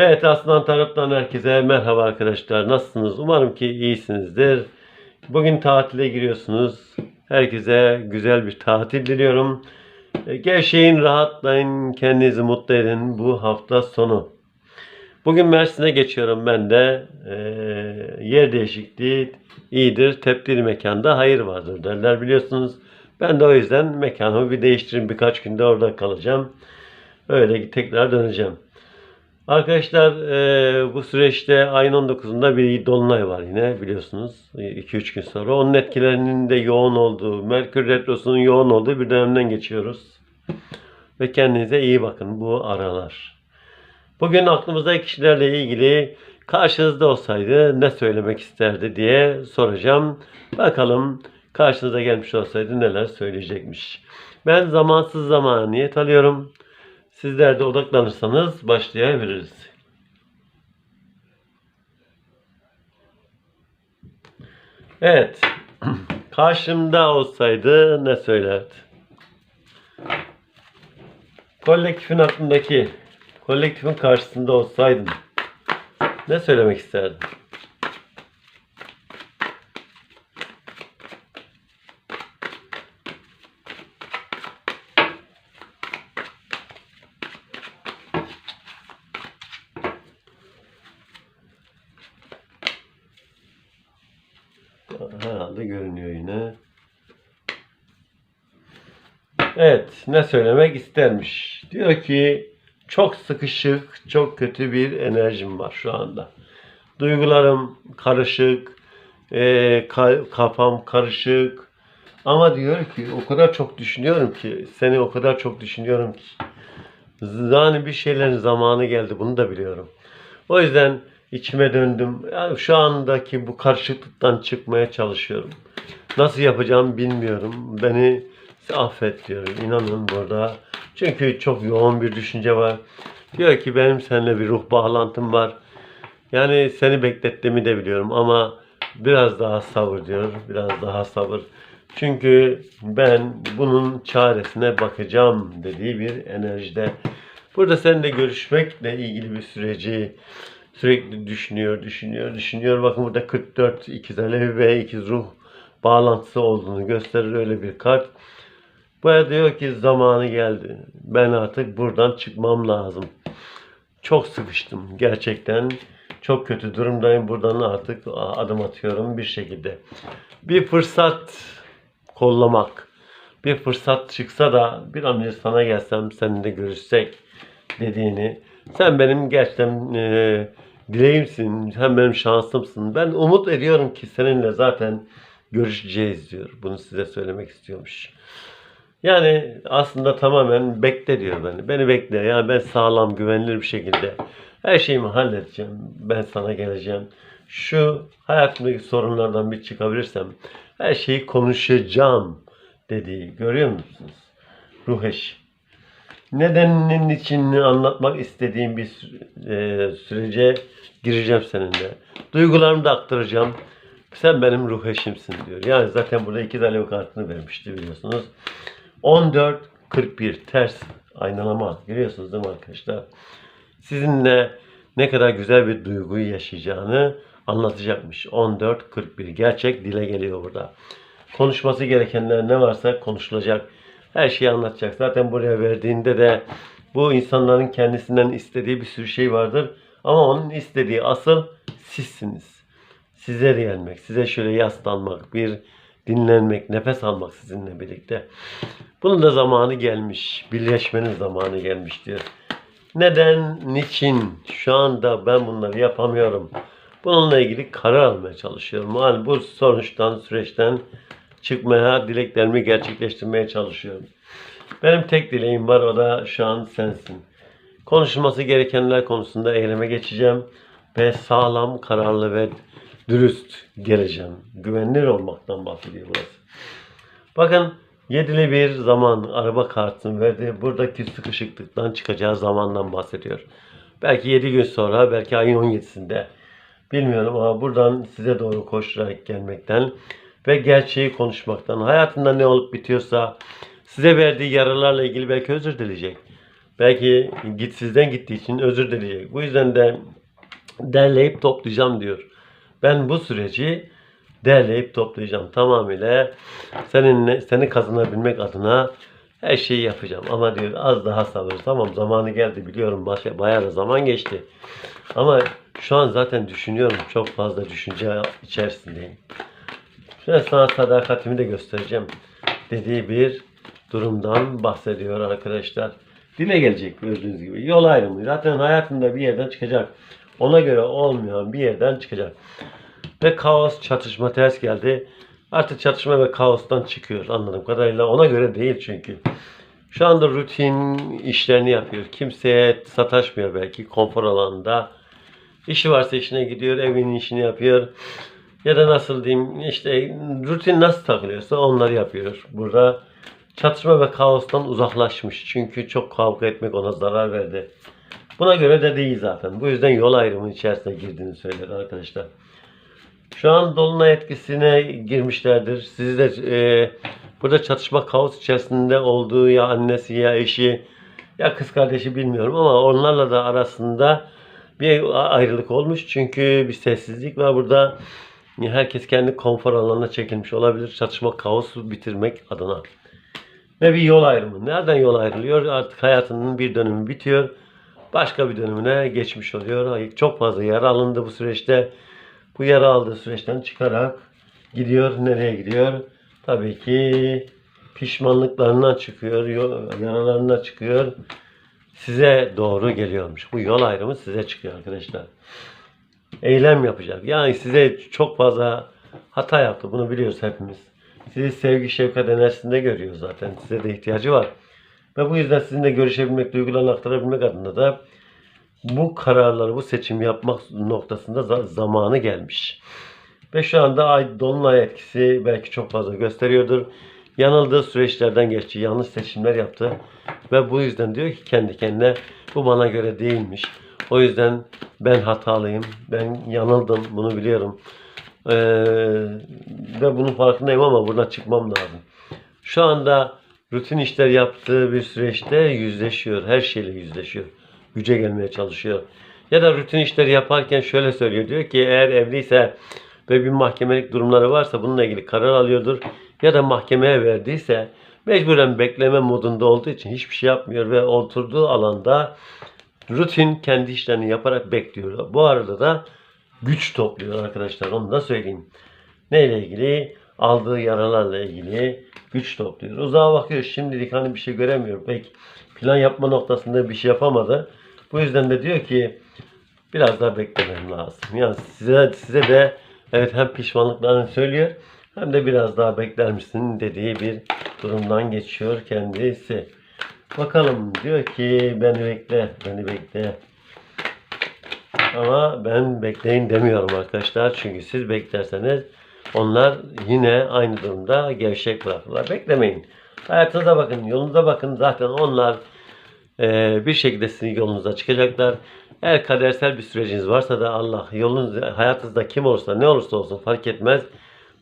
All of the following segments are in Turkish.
Evet Aslan taraftan herkese merhaba arkadaşlar. Nasılsınız? Umarım ki iyisinizdir. Bugün tatile giriyorsunuz. Herkese güzel bir tatil diliyorum. E, Gevşeyin, rahatlayın, kendinizi mutlu edin bu hafta sonu. Bugün Mersin'e geçiyorum ben de. E, yer değişikliği iyidir. Tepdili mekanda hayır vardır derler biliyorsunuz. Ben de o yüzden mekanımı bir değiştireyim. Birkaç günde orada kalacağım. Öyle tekrar döneceğim. Arkadaşlar e, bu süreçte ayın 19'unda bir dolunay var yine biliyorsunuz 2-3 gün sonra. Onun etkilerinin de yoğun olduğu, Merkür Retrosu'nun yoğun olduğu bir dönemden geçiyoruz. Ve kendinize iyi bakın bu aralar. Bugün aklımızda kişilerle ilgili karşınızda olsaydı ne söylemek isterdi diye soracağım. Bakalım karşınıza gelmiş olsaydı neler söyleyecekmiş. Ben zamansız zamana niyet alıyorum. Sizler de odaklanırsanız başlayabiliriz. Evet. Karşımda olsaydı ne söylerdi? Kolektifin aklındaki, kolektifin karşısında olsaydın ne söylemek isterdin? Herhalde görünüyor yine. Evet, ne söylemek istermiş? Diyor ki çok sıkışık, çok kötü bir enerjim var şu anda. Duygularım karışık, e, ka- kafam karışık. Ama diyor ki o kadar çok düşünüyorum ki, seni o kadar çok düşünüyorum ki. Yani bir şeylerin zamanı geldi, bunu da biliyorum. O yüzden içime döndüm. Yani şu andaki bu karışıklıktan çıkmaya çalışıyorum. Nasıl yapacağım bilmiyorum. Beni affet diyorum. İnanın burada. Çünkü çok yoğun bir düşünce var. Diyor ki benim seninle bir ruh bağlantım var. Yani seni beklettiğimi de biliyorum ama biraz daha sabır diyor. Biraz daha sabır. Çünkü ben bunun çaresine bakacağım dediği bir enerjide. Burada seninle görüşmekle ilgili bir süreci sürekli düşünüyor, düşünüyor, düşünüyor. Bakın burada 44 ikiz alev ve ikiz ruh bağlantısı olduğunu gösterir öyle bir kart. Baya diyor ki zamanı geldi. Ben artık buradan çıkmam lazım. Çok sıkıştım gerçekten. Çok kötü durumdayım. Buradan artık adım atıyorum bir şekilde. Bir fırsat kollamak. Bir fırsat çıksa da bir an önce sana gelsem seninle görüşsek dediğini. Sen benim gerçekten e, dileğimsin. Sen benim şansımsın. Ben umut ediyorum ki seninle zaten görüşeceğiz diyor. Bunu size söylemek istiyormuş. Yani aslında tamamen bekle diyor beni. Beni bekle. Yani ben sağlam, güvenilir bir şekilde her şeyimi halledeceğim. Ben sana geleceğim. Şu hayatımdaki sorunlardan bir çıkabilirsem her şeyi konuşacağım dediği görüyor musunuz? Ruh eşi. Nedeninin için anlatmak istediğim bir e, sürece gireceğim seninle. Duygularımı da aktaracağım. Sen benim ruh eşimsin diyor. Yani zaten burada iki alev kartını vermişti biliyorsunuz. 14 41 ters aynalama görüyorsunuz değil mi arkadaşlar? Sizinle ne kadar güzel bir duyguyu yaşayacağını anlatacakmış. 14 41 gerçek dile geliyor burada. Konuşması gerekenler ne varsa konuşulacak. Her şeyi anlatacak. Zaten buraya verdiğinde de bu insanların kendisinden istediği bir sürü şey vardır. Ama onun istediği asıl sizsiniz. Size gelmek, size şöyle yaslanmak, bir dinlenmek, nefes almak sizinle birlikte. Bunun da zamanı gelmiş. Birleşmenin zamanı gelmiş diyor. Neden, niçin şu anda ben bunları yapamıyorum? Bununla ilgili karar almaya çalışıyorum. Yani bu sonuçtan, süreçten çıkmaya, dileklerimi gerçekleştirmeye çalışıyorum. Benim tek dileğim var o da şu an sensin. Konuşulması gerekenler konusunda eyleme geçeceğim ve sağlam, kararlı ve dürüst geleceğim. Güvenilir olmaktan bahsediyor burası. Bakın yedili bir zaman araba kartını verdi. Buradaki sıkışıklıktan çıkacağı zamandan bahsediyor. Belki 7 gün sonra, belki ayın 17'sinde. Bilmiyorum ama buradan size doğru koşarak gelmekten ve gerçeği konuşmaktan, hayatında ne olup bitiyorsa size verdiği yaralarla ilgili belki özür dileyecek. Belki git sizden gittiği için özür dileyecek. Bu yüzden de derleyip toplayacağım diyor. Ben bu süreci derleyip toplayacağım. Tamamıyla seninle seni kazanabilmek adına her şeyi yapacağım. Ama diyor az daha sabır. Tamam zamanı geldi biliyorum. Başka, bayağı da zaman geçti. Ama şu an zaten düşünüyorum. Çok fazla düşünce içerisindeyim. Şöyle sana sadakatimi de göstereceğim. Dediği bir durumdan bahsediyor arkadaşlar. Dile gelecek gördüğünüz gibi. Yol ayrımı. Zaten hayatında bir yerden çıkacak. Ona göre olmayan bir yerden çıkacak. Ve kaos, çatışma ters geldi. Artık çatışma ve kaostan çıkıyor anladığım kadarıyla. Ona göre değil çünkü. Şu anda rutin işlerini yapıyor. Kimseye sataşmıyor belki konfor alanında. İşi varsa işine gidiyor, evinin işini yapıyor. Ya da nasıl diyeyim işte rutin nasıl takılıyorsa onları yapıyor. Burada çatışma ve kaostan uzaklaşmış. Çünkü çok kavga etmek ona zarar verdi. Buna göre de değil zaten. Bu yüzden yol ayrımı içerisine girdiğini söyledi arkadaşlar. Şu an dolunay etkisine girmişlerdir. Sizi de e, burada çatışma kaos içerisinde olduğu ya annesi ya eşi ya kız kardeşi bilmiyorum ama onlarla da arasında bir ayrılık olmuş. Çünkü bir sessizlik var burada. Herkes kendi konfor alanına çekilmiş olabilir. Çatışma kaosu bitirmek adına. Ve bir yol ayrımı. Nereden yol ayrılıyor? Artık hayatının bir dönümü bitiyor. Başka bir dönümüne geçmiş oluyor. Çok fazla yara alındı bu süreçte. Bu yara aldığı süreçten çıkarak gidiyor. Nereye gidiyor? Tabii ki pişmanlıklarından çıkıyor. yo- Yaralarına çıkıyor. Size doğru geliyormuş. Bu yol ayrımı size çıkıyor arkadaşlar. Eylem yapacak. Yani size çok fazla hata yaptı. Bunu biliyoruz hepimiz. Sizi sevgi, şefkat enerjisinde görüyor zaten. Size de ihtiyacı var. Ve bu yüzden sizinle görüşebilmek, duygularını aktarabilmek adına da bu kararları, bu seçim yapmak noktasında za- zamanı gelmiş. Ve şu anda ay dolunay etkisi belki çok fazla gösteriyordur. Yanıldığı süreçlerden geçti, yanlış seçimler yaptı. Ve bu yüzden diyor ki kendi kendine bu bana göre değilmiş. O yüzden ben hatalıyım, ben yanıldım, bunu biliyorum. Ee, ve bunun farkındayım ama buradan çıkmam lazım. Şu anda rutin işler yaptığı bir süreçte yüzleşiyor. Her şeyle yüzleşiyor. Güce gelmeye çalışıyor. Ya da rutin işleri yaparken şöyle söylüyor. Diyor ki eğer evliyse ve bir mahkemelik durumları varsa bununla ilgili karar alıyordur. Ya da mahkemeye verdiyse mecburen bekleme modunda olduğu için hiçbir şey yapmıyor ve oturduğu alanda rutin kendi işlerini yaparak bekliyor. Bu arada da güç topluyor arkadaşlar. Onu da söyleyeyim. Neyle ilgili? Aldığı yaralarla ilgili güç topluyor. Uzağa bakıyor. Şimdilik hani bir şey göremiyor. Pek plan yapma noktasında bir şey yapamadı. Bu yüzden de diyor ki biraz daha beklemem lazım. Yani size size de evet hem pişmanlıklarını söylüyor hem de biraz daha bekler misin dediği bir durumdan geçiyor kendisi. Bakalım diyor ki beni bekle, beni bekle. Ama ben bekleyin demiyorum arkadaşlar. Çünkü siz beklerseniz onlar yine aynı durumda gevşek bırakırlar. Beklemeyin. Hayatınıza bakın, yolunuza bakın. Zaten onlar e, bir şekilde sizin yolunuza çıkacaklar. Eğer kadersel bir süreciniz varsa da Allah yolunuz, hayatınızda kim olursa ne olursa olsun fark etmez.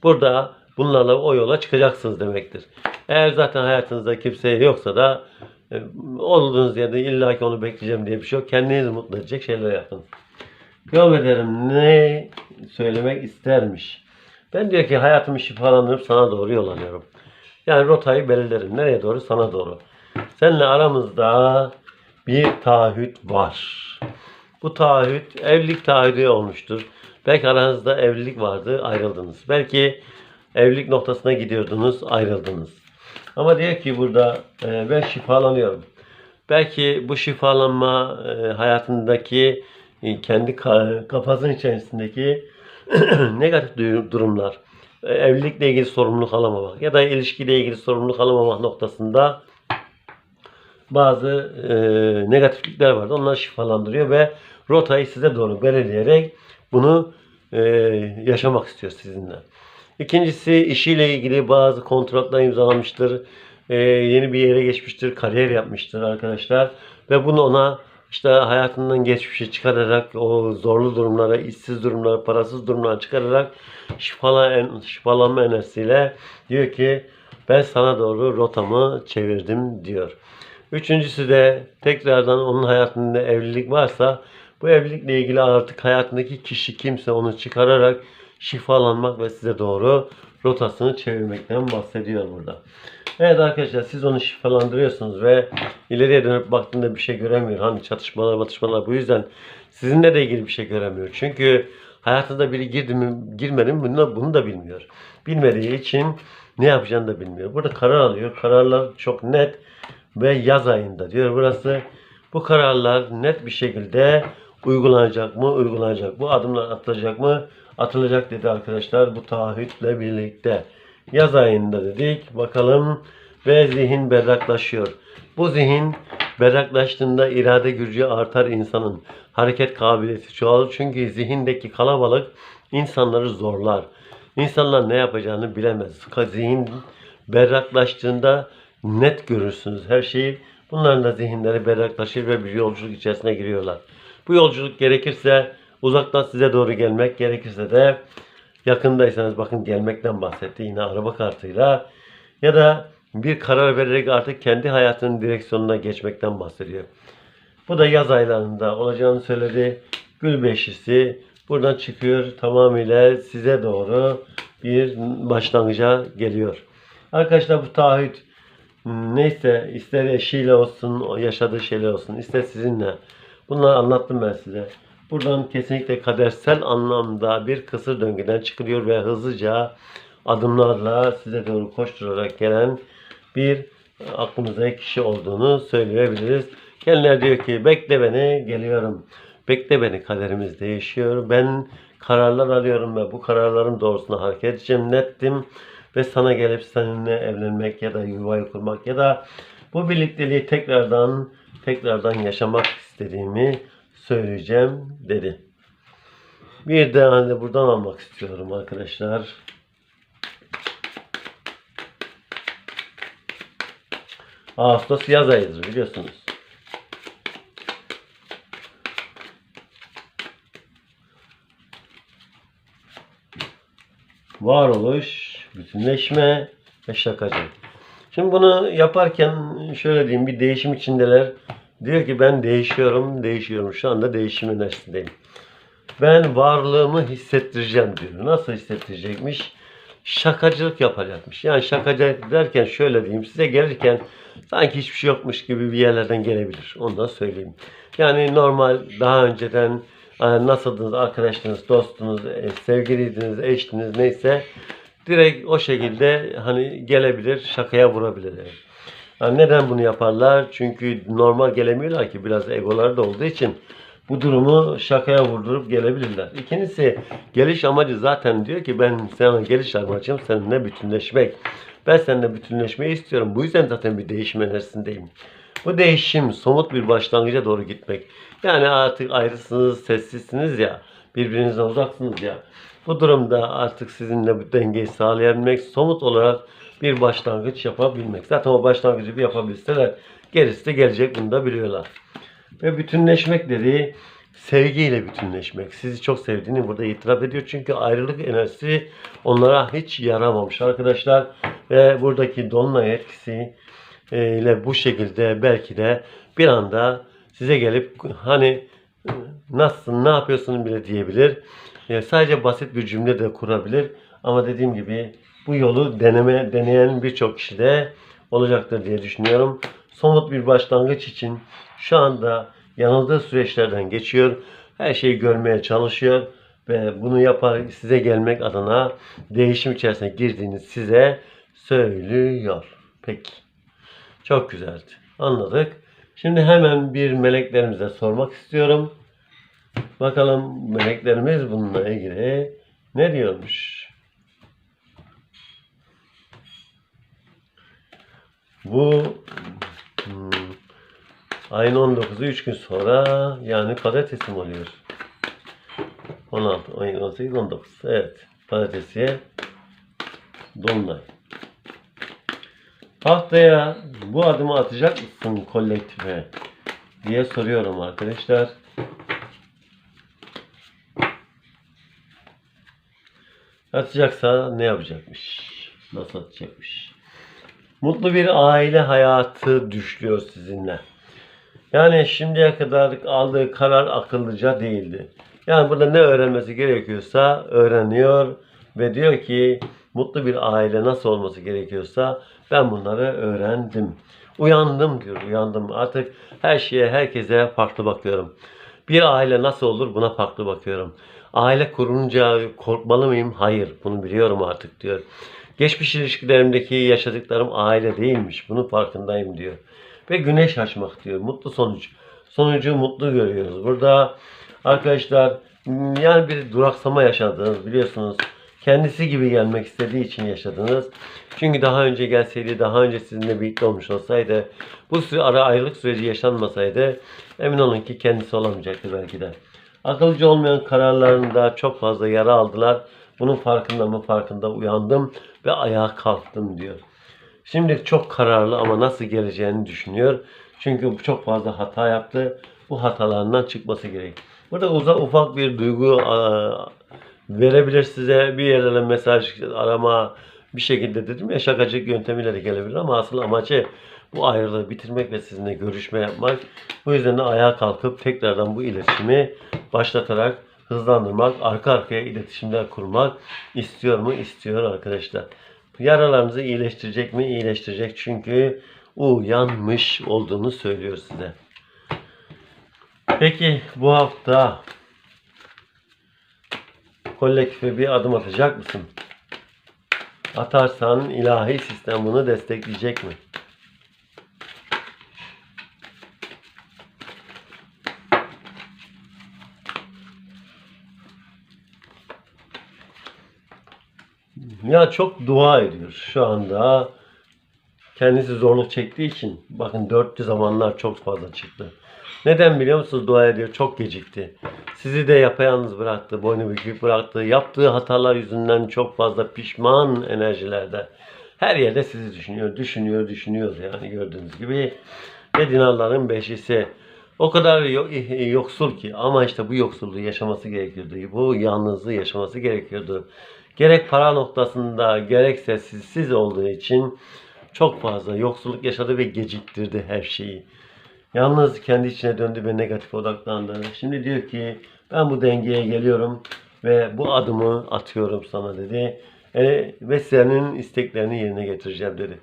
Burada bunlarla o yola çıkacaksınız demektir. Eğer zaten hayatınızda kimse yoksa da e, olduğunuz yerde illa ki onu bekleyeceğim diye bir şey yok. Kendinizi mutlu edecek şeyler yapın. Yol ederim ne söylemek istermiş. Ben diyor ki hayatımı şifalandırıp sana doğru yol alıyorum. Yani rotayı belirlerim. Nereye doğru? Sana doğru. Seninle aramızda bir taahhüt var. Bu taahhüt evlilik taahhüdü olmuştur. Belki aranızda evlilik vardı ayrıldınız. Belki evlilik noktasına gidiyordunuz ayrıldınız. Ama diyor ki burada e, ben şifalanıyorum. Belki bu şifalanma e, hayatındaki e, kendi ka- kafasının içerisindeki negatif du- durumlar, e, evlilikle ilgili sorumluluk alamamak ya da ilişkiyle ilgili sorumluluk alamamak noktasında bazı e, negatiflikler vardı. Onları şifalandırıyor ve rotayı size doğru belirleyerek bunu e, yaşamak istiyor sizinle. İkincisi işiyle ilgili bazı kontratlar imzalamıştır. E, yeni bir yere geçmiştir, kariyer yapmıştır arkadaşlar. Ve bunu ona işte hayatından geçmişi çıkararak o zorlu durumlara, işsiz durumlara, parasız durumlara çıkararak şifalan, şifalanma enerjisiyle diyor ki ben sana doğru rotamı çevirdim diyor. Üçüncüsü de tekrardan onun hayatında evlilik varsa bu evlilikle ilgili artık hayatındaki kişi kimse onu çıkararak şifalanmak ve size doğru rotasını çevirmekten bahsediyor burada. Evet arkadaşlar siz onu şifalandırıyorsunuz ve ileriye dönüp baktığında bir şey göremiyor. Hani çatışmalar batışmalar bu yüzden sizinle de ilgili bir şey göremiyor. Çünkü hayatında biri girdi mi girmedi mi bunu, bunu da bilmiyor. Bilmediği için ne yapacağını da bilmiyor. Burada karar alıyor. Kararlar çok net ve yaz ayında diyor burası. Bu kararlar net bir şekilde uygulanacak mı? Uygulanacak. Bu adımlar atılacak mı? Atılacak dedi arkadaşlar bu taahhütle birlikte. Yaz ayında dedik. Bakalım ve zihin berraklaşıyor. Bu zihin berraklaştığında irade gücü artar insanın. Hareket kabiliyeti çoğalır. Çünkü zihindeki kalabalık insanları zorlar. İnsanlar ne yapacağını bilemez. Zihin berraklaştığında net görürsünüz her şeyi. Bunların da zihinleri berraklaşır ve bir yolculuk içerisine giriyorlar. Bu yolculuk gerekirse uzaktan size doğru gelmek, gerekirse de yakındaysanız bakın gelmekten bahsetti yine araba kartıyla ya da bir karar vererek artık kendi hayatının direksiyonuna geçmekten bahsediyor. Bu da yaz aylarında olacağını söyledi. Gül beşisi buradan çıkıyor tamamıyla size doğru bir başlangıca geliyor. Arkadaşlar bu taahhüt neyse ister eşiyle olsun, yaşadığı şeyler olsun, ister sizinle. Bunları anlattım ben size. Buradan kesinlikle kadersel anlamda bir kısır döngüden çıkılıyor ve hızlıca adımlarla size doğru koşturarak gelen bir aklımıza kişi olduğunu söyleyebiliriz. Kendileri diyor ki bekle beni geliyorum. Bekle beni kaderimiz değişiyor. Ben kararlar alıyorum ve bu kararların doğrusuna hareket edeceğim. Nettim ve sana gelip seninle evlenmek ya da yuvayı kurmak ya da bu birlikteliği tekrardan tekrardan yaşamak istediğimi söyleyeceğim dedi. Bir de hani buradan almak istiyorum arkadaşlar. Ağustos yaz ayıdır biliyorsunuz. Varoluş, bütünleşme ve şakacı. Şimdi bunu yaparken şöyle diyeyim bir değişim içindeler. Diyor ki ben değişiyorum, değişiyorum. Şu anda değişim enerjisindeyim. Ben varlığımı hissettireceğim diyor. Nasıl hissettirecekmiş? Şakacılık yapacakmış. Yani şakacı derken şöyle diyeyim size gelirken sanki hiçbir şey yokmuş gibi bir yerlerden gelebilir. Ondan söyleyeyim. Yani normal daha önceden e, nasıldınız arkadaşınız, dostunuz, e, sevgiliydiniz, eştiniz neyse direkt o şekilde hani gelebilir, şakaya vurabilir. Yani. Neden bunu yaparlar? Çünkü normal gelemiyorlar ki biraz egoları da olduğu için bu durumu şakaya vurdurup gelebilirler. İkincisi geliş amacı zaten diyor ki ben sana geliş amacım seninle bütünleşmek. Ben seninle bütünleşmeyi istiyorum. Bu yüzden zaten bir değişim enerjisindeyim. Bu değişim somut bir başlangıca doğru gitmek. Yani artık ayrısınız, sessizsiniz ya, birbirinizden uzaksınız ya. Bu durumda artık sizinle bu dengeyi sağlayabilmek, somut olarak bir başlangıç yapabilmek. Zaten o başlangıcı bir yapabilseler gerisi de gelecek bunu da biliyorlar. Ve bütünleşmek dediği sevgiyle bütünleşmek. Sizi çok sevdiğini burada itiraf ediyor. Çünkü ayrılık enerjisi onlara hiç yaramamış arkadaşlar. Ve buradaki dolunay etkisi e, ile bu şekilde belki de bir anda size gelip hani nasılsın, ne yapıyorsun bile diyebilir. E, sadece basit bir cümle de kurabilir. Ama dediğim gibi bu yolu deneme deneyen birçok kişi de olacaktır diye düşünüyorum. Somut bir başlangıç için şu anda yanıldığı süreçlerden geçiyor. Her şeyi görmeye çalışıyor ve bunu yapar size gelmek adına değişim içerisine girdiğini size söylüyor. Peki. Çok güzeldi. Anladık. Şimdi hemen bir meleklerimize sormak istiyorum. Bakalım meleklerimiz bununla ilgili ne diyormuş? Bu hmm, ayın 19'u 3 gün sonra yani pazartesi mi oluyor? 16, 18, 19. Evet. Pazartesiye Dolunay. Haftaya bu adımı atacak mısın kolektife diye soruyorum arkadaşlar. Atacaksa ne yapacakmış? Nasıl atacakmış? Mutlu bir aile hayatı düşlüyor sizinle. Yani şimdiye kadar aldığı karar akıllıca değildi. Yani burada ne öğrenmesi gerekiyorsa öğreniyor ve diyor ki mutlu bir aile nasıl olması gerekiyorsa ben bunları öğrendim. Uyandım diyor, uyandım. Artık her şeye, herkese farklı bakıyorum. Bir aile nasıl olur buna farklı bakıyorum. Aile kurunca korkmalı mıyım? Hayır, bunu biliyorum artık diyor. Geçmiş ilişkilerimdeki yaşadıklarım aile değilmiş. Bunun farkındayım diyor. Ve güneş açmak diyor. Mutlu sonuç. Sonucu mutlu görüyoruz. Burada arkadaşlar yani bir duraksama yaşadınız biliyorsunuz. Kendisi gibi gelmek istediği için yaşadınız. Çünkü daha önce gelseydi, daha önce sizinle birlikte olmuş olsaydı, bu süre ara ayrılık süreci yaşanmasaydı emin olun ki kendisi olamayacaktı belki de. Akılcı olmayan kararlarında çok fazla yara aldılar. Bunun farkında mı farkında uyandım ve ayağa kalktım diyor. Şimdi çok kararlı ama nasıl geleceğini düşünüyor. Çünkü çok fazla hata yaptı. Bu hatalarından çıkması gerek. Burada uzak ufak bir duygu verebilir size. Bir yerlere mesaj arama bir şekilde dedim ya şakacık yöntemiyle de gelebilir ama asıl amacı bu ayrılığı bitirmek ve sizinle görüşme yapmak. Bu yüzden de ayağa kalkıp tekrardan bu iletişimi başlatarak hızlandırmak, arka arkaya iletişimler kurmak istiyor mu? İstiyor arkadaşlar. Yaralarınızı iyileştirecek mi? İyileştirecek çünkü uyanmış olduğunu söylüyor size. Peki bu hafta kolektife bir adım atacak mısın? Atarsan ilahi sistem bunu destekleyecek mi? Ya çok dua ediyor şu anda. Kendisi zorluk çektiği için bakın dörtlü zamanlar çok fazla çıktı. Neden biliyor musunuz dua ediyor? Çok gecikti. Sizi de yapayalnız bıraktı, boynu bükük bıraktı. Yaptığı hatalar yüzünden çok fazla pişman enerjilerde. Her yerde sizi düşünüyor, düşünüyor, düşünüyor yani gördüğünüz gibi. Ve dinarların beşisi. O kadar yo- yoksul ki ama işte bu yoksulluğu yaşaması gerekiyordu. Bu yalnızlığı yaşaması gerekiyordu. Gerek para noktasında gerekse sizsiz olduğu için çok fazla yoksulluk yaşadı ve geciktirdi her şeyi. Yalnız kendi içine döndü ve negatif odaklandı. Şimdi diyor ki ben bu dengeye geliyorum ve bu adımı atıyorum sana dedi. E, ve senin isteklerini yerine getireceğim dedi.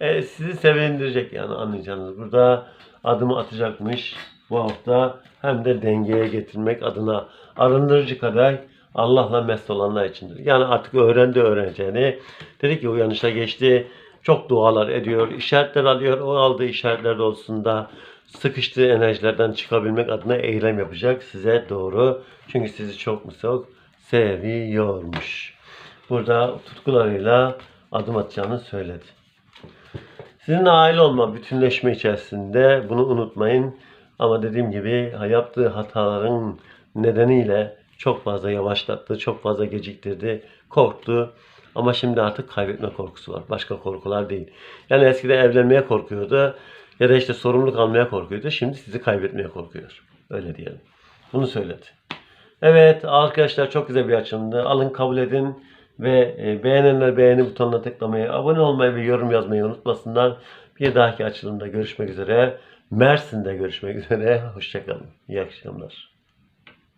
E, sizi sevindirecek yani anlayacağınız. Burada adımı atacakmış bu hafta hem de dengeye getirmek adına arındırıcı kadar Allah'la mest olanlar içindir. Yani artık öğrendi öğreneceğini. Dedi ki uyanışa geçti. Çok dualar ediyor. işaretler alıyor. O aldığı işaretler doğrultusunda sıkıştığı enerjilerden çıkabilmek adına eylem yapacak size doğru. Çünkü sizi çok mu çok seviyormuş. Burada tutkularıyla adım atacağını söyledi. Sizin aile olma, bütünleşme içerisinde bunu unutmayın. Ama dediğim gibi yaptığı hataların nedeniyle çok fazla yavaşlattı, çok fazla geciktirdi, korktu. Ama şimdi artık kaybetme korkusu var. Başka korkular değil. Yani eskiden evlenmeye korkuyordu ya da işte sorumluluk almaya korkuyordu. Şimdi sizi kaybetmeye korkuyor. Öyle diyelim. Bunu söyledi. Evet arkadaşlar çok güzel bir açılımdı. Alın kabul edin ve e, beğenenler beğeni butonuna tıklamayı, abone olmayı ve yorum yazmayı unutmasınlar. Bir dahaki açılımda görüşmek üzere. Mersin'de görüşmek üzere. Hoşçakalın. İyi akşamlar.